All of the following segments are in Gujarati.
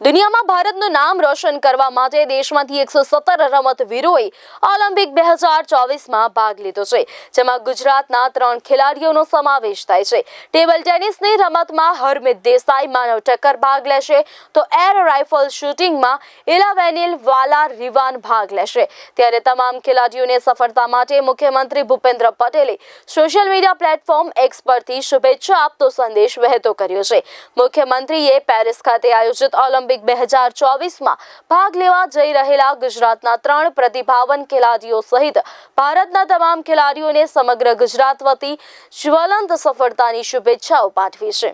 દુનિયામાં ભારતનું નામ રોશન કરવા માટે દેશમાંથી એકસો સત્તર રમતવીરોએ ઓલિમ્પિક બે હજાર ચોવીસમાં ભાગ લીધો છે, જેમાં ગુજરાતના ત્રણ ખેલાડીઓનો સમાવેશ થાય છે. ટેબલ ટેનિસની રમતમાં હરમિત દેસાઈ માનવ ટક્કર ભાગ લેશે, તો એર રાઇફલ શૂટિંગમાં ઇલાવેનિલ વાલા રિવાન ભાગ લેશે. ત્યારે તમામ ખેલાડીઓને સફળતા માટે મુખ્યમંત્રી ભૂપેન્દ્ર પટેલે સોશિયલ મીડિયા પ્લેટફોર્મ એક્સ પરથી શુભેચ્છા આપતો સંદેશ વહેતો કર્યો છે. મુખ્યમંત્રીએ પેરિસ ખાતે આયોજિત ઓલિમ્પિક બે હજાર ચોવીસમાં ભાગ લેવા જઈ રહેલા ગુજરાતના ત્રણ પ્રતિભાવન ખેલાડીઓ સહિત ભારતના તમામ ખેલાડીઓને સમગ્ર ગુજરાત વતી જ્વલંત સફળતાની શુભેચ્છાઓ પાઠવી છે.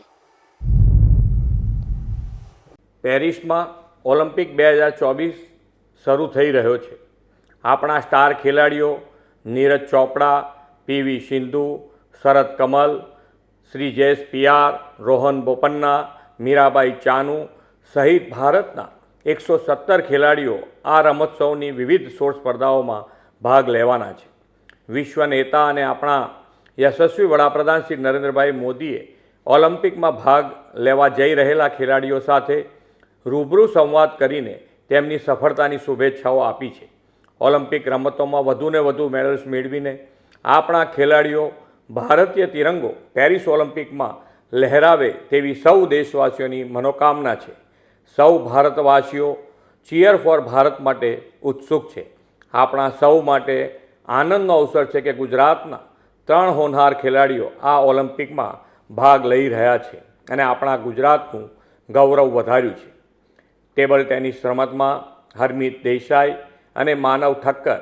પેરિસમાં ઓલિમ્પિક બે હજાર ચોવીસ શરૂ થઈ રહ્યો છે. આપણા સ્ટાર ખેલાડીઓ નીરજ ચોપડા પીવી સિંધુ, શરદ કમલ, શ્રી જયેશ પિયાર રોહન બોપન્ના, મીરાબાઈ ચાનુ સહિત ભારતના એકસો સત્તર ખેલાડીઓ આ રમોત્સવની વિવિધ સોળ સ્પર્ધાઓમાં ભાગ લેવાના છે. વિશ્વ નેતા અને આપણા યશસ્વી વડાપ્રધાન શ્રી નરેન્દ્રભાઈ મોદીએ ઓલિમ્પિકમાં ભાગ લેવા જઈ રહેલા ખેલાડીઓ સાથે રૂબરૂ સંવાદ કરીને તેમની સફળતાની શુભેચ્છાઓ આપી છે. ઓલિમ્પિક રમતોમાં વધુને વધુ મેડલ્સ મેળવીને આપણા ખેલાડીઓ ભારતીય તિરંગો પેરિસ ઓલિમ્પિકમાં લહેરાવે તેવી સૌ દેશવાસીઓની મનોકામના છે. સૌ ભારતવાસીઓ ચીયર ફોર ભારત માટે ઉત્સુક છે. આપણા સૌ માટે આનંદનો અવસર છે કે ગુજરાતના ત્રણ હોનહાર ખેલાડીઓ આ ઓલિમ્પિકમાં ભાગ લઈ રહ્યા છે અને આપણા ગુજરાતનું ગૌરવ વધાર્યું છે. ટેબલ ટેનિસ રમતમાં હરમિત દેસાઈ અને માનવ ઠક્કર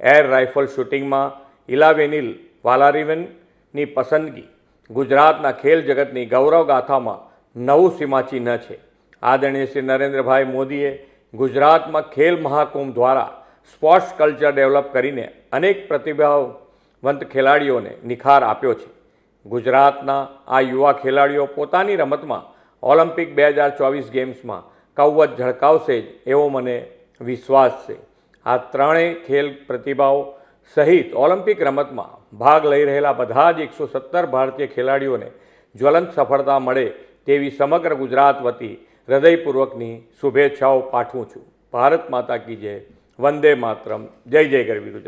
એર રાઇફલ શૂટિંગમાં ઇલાવેનિલ વાલારીવનની પસંદગી ગુજરાતના ખેલ જગતની ગૌરવ ગાથામાં નવું સીમાચિહ્ન છે. આદરણીય શ્રી નરેન્દ્રભાઈ મોદીએ ગુજરાતમાં ખેલ મહાકુંભ દ્વારા સ્પોર્ટ્સ કલ્ચર ડેવલપ કરીને અનેક પ્રતિભાવંત ખેલાડીઓને નિખાર આપ્યો છે. ગુજરાતના આ યુવા ખેલાડીઓ પોતાની રમતમાં ઓલિમ્પિક બે હજાર ચોવીસ ગેમ્સમાં કૌવત ઝળકાવશે જ એવો મને વિશ્વાસ છે. આ ત્રણેય ખેલ પ્રતિભાઓ સહિત ઓલિમ્પિક રમતમાં ભાગ લઈ રહેલા બધા જ એકસો સત્તર ભારતીય ખેલાડીઓને જ્વલંત સફળતા મળે તેવી સમગ્ર ગુજરાત વતી હૃદયપૂર્વકની શુભેચ્છાઓ પાઠવું છું. ભારત માતા કી જય. વંદે માતરમ. જય જય ગરવી ગુજરાત.